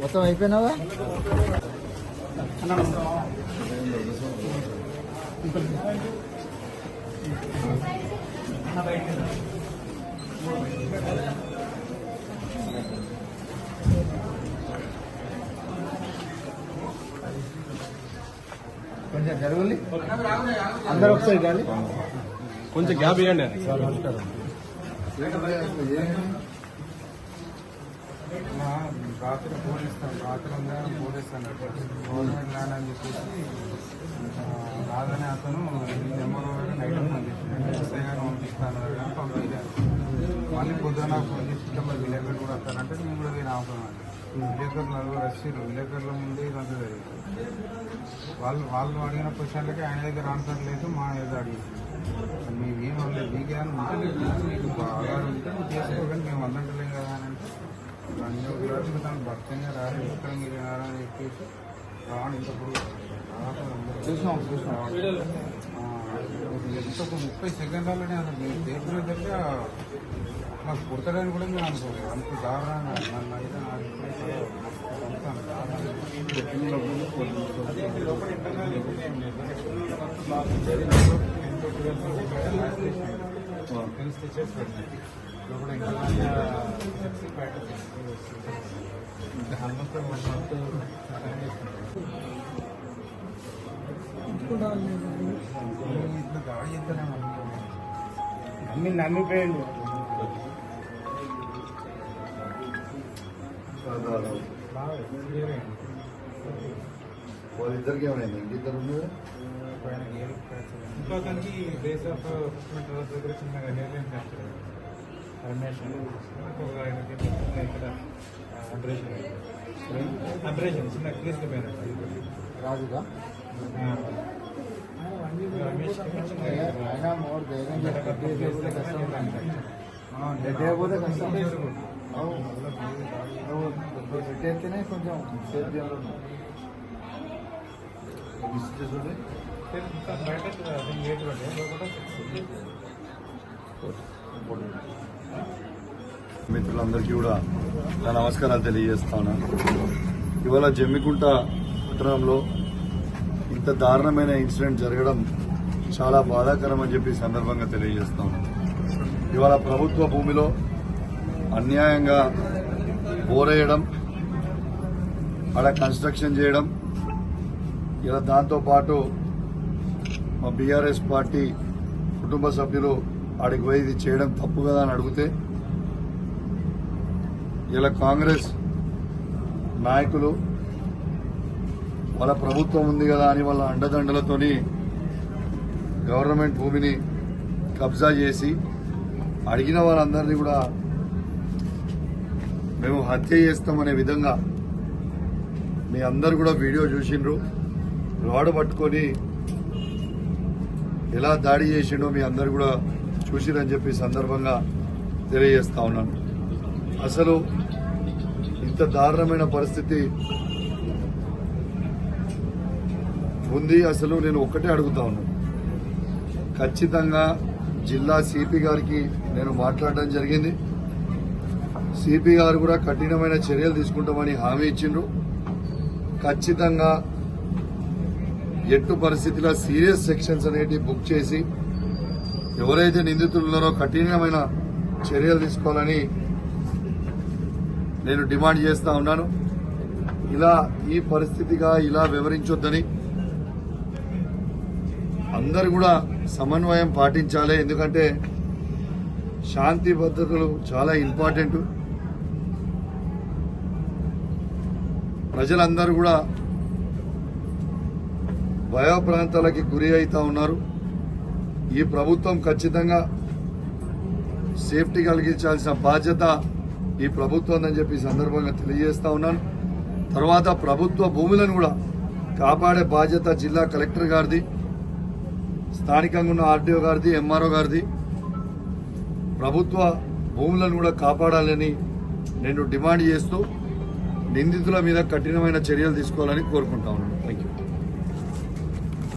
మొత్తం అయిపోయినావా? కొంచెం జరగలి అందరూ ఒకసారి కానీ కొంచెం గ్యాప్ ఇవ్వండి. రాత్రి ఫోన్ ఇస్తాను రాత్రి ఉందా ఫోన్ ఇస్తాను గవర్నమెంట్ ల్యాండ్ అని చెప్పేసి ఆ, రాదని అతను నెంబర్ నైట్ ఫోన్ ఎస్ఐ గారు పంపిస్తాను కానీ పంపించారు మళ్ళీ పొద్దున ఫోన్ చేసి ఇట్లా మరి విలేకరులు కూడా వస్తానంటే నేను కూడా నేను ఆపుతున్నాను విలేకరులు నలుగురు వచ్చారు విలేకరుల ముందే ఇదంతా జరిగింది. వాళ్ళు వాళ్ళు అడిగిన క్వశ్చన్లకి ఆయన దగ్గర ఆన్సర్ లేదు మా దగ్గర అడిగింది. మేమేం అనలేదు మీకేమైనా ఉంటే నీకు తెలుసు, నీకు బాగా ఉంటే నువ్వు మేము వద్దంటలేం అన్ని ఒకసారి తను భక్తంగా రాదు ఎక్కడ మీరు రారా అని చెప్పేసి ఇంతప్పుడు చూసినాం చూసినాం. ఎంత ఒక ముప్పై సెకండ్లలోనే అసలు మీరు చేసిన దగ్గర నాకు పుడతాడని కూడా మేము అనుకోలేదు. అంత దారుణంగా నన్ను అయితే నాకు ఇప్పుడే చాలా అంత దారుణంగా. తెలిస్తే చేస్తాను లోపల ఇంకా చెప్పి బయట ఆల్మోస్ట్ వన్ మంత్ ఇట్లా దాడి చేస్తూనే నమ్మి నమ్మిపోయిండు వాళ్ళిద్దరికి ఏమైంది ఇంకిద్దరు ఉన్నారు ఇంకో దానికి బేస్ ఆఫ్ మెట్రల్ దగ్గర చిన్నగా హెయిర్ లైన్ చేస్తారు రమేష్ ఇంకొక ఆయనకి ఇక్కడ అబ్రేషన్ అబ్రేషన్ చిన్న క్లీస్గా పోయినట్టు రాజుగా రమేష్ అయినా మోర్ ధైర్యం చేస్తే కష్టం లేకపోతే కష్టం అవును నువ్వు పెట్టేస్తేనే కొంచెం సేఫ్టీలో మిత్రులందరికీ కూడా నా నమస్కారాలు తెలియజేస్తాను. ఇవాళ జమ్మికుంట పట్టణంలో ఇంత దారుణమైన ఇన్సిడెంట్ జరగడం చాలా బాధాకరం అని చెప్పి సందర్భంగా తెలియజేస్తాను. ఇవాళ ప్రభుత్వ భూమిలో అన్యాయంగా బోరేయడం అక్కడ కన్స్ట్రక్షన్ చేయడం ఇలా దాంతోపాటు మా బీఆర్ఎస్ పార్టీ కుటుంబ సభ్యులు ఆడికి పోయి ఇది చేయడం తప్పు కదా అని అడిగితే ఇలా కాంగ్రెస్ నాయకులు వాళ్ళ ప్రభుత్వం ఉంది కదా అని వాళ్ళ అండదండలతోని గవర్నమెంట్ భూమిని కబ్జా చేసి అడిగిన వారందరినీ కూడా మేము హత్య చేస్తామనే విధంగా మీ అందరు కూడా వీడియో చూసిండ్రు. రాడు పట్టుకొని ఎలా దాడి చేసిండో మీ అందరు కూడా చూసిరని చెప్పి సందర్భంగా తెలియజేస్తా ఉన్నాను. అసలు ఇంత దారుణమైన పరిస్థితి ఉంది అసలు నేను ఒక్కటే అడుగుతా ఉన్నాను ఖచ్చితంగా జిల్లా సిపి గారికి నేను మాట్లాడడం జరిగింది. సిపి గారు కూడా కఠినమైన చర్యలు తీసుకుంటామని హామీ ఇచ్చిండ్రు. ఖచ్చితంగా ఎట్టు పరిస్థితిలో సీరియస్ సెక్షన్స్ అనేటివి బుక్ చేసి ఎవరైతే నిందితులు ఉన్నారో కఠినమైన చర్యలు తీసుకోవాలని నేను డిమాండ్ చేస్తా ఉన్నాను. ఇలా ఈ పరిస్థితిగా ఇలా వివరించొద్దని అందరు కూడా సమన్వయం పాటించాలి. ఎందుకంటే శాంతి భద్రతలు చాలా ఇంపార్టెంట్. ప్రజలందరూ కూడా భయప్రాంతాలకి గురి అవుతా ఉన్నారు. ఈ ప్రభుత్వం ఖచ్చితంగా సేఫ్టీ కలిగించాల్సిన బాధ్యత ఈ ప్రభుత్వం అని చెప్పి సందర్భంగా తెలియజేస్తా ఉన్నాను. తర్వాత ప్రభుత్వ భూములను కూడా కాపాడే బాధ్యత జిల్లా కలెక్టర్ గారిది స్థానికంగా ఉన్న ఆర్డీఓ గారిది ఎంఆర్ఓ గారిది. ప్రభుత్వ భూములను కూడా కాపాడాలని నేను డిమాండ్ చేస్తూ నిందితుల మీద కఠినమైన చర్యలు తీసుకోవాలని కోరుకుంటా ఉన్నాను.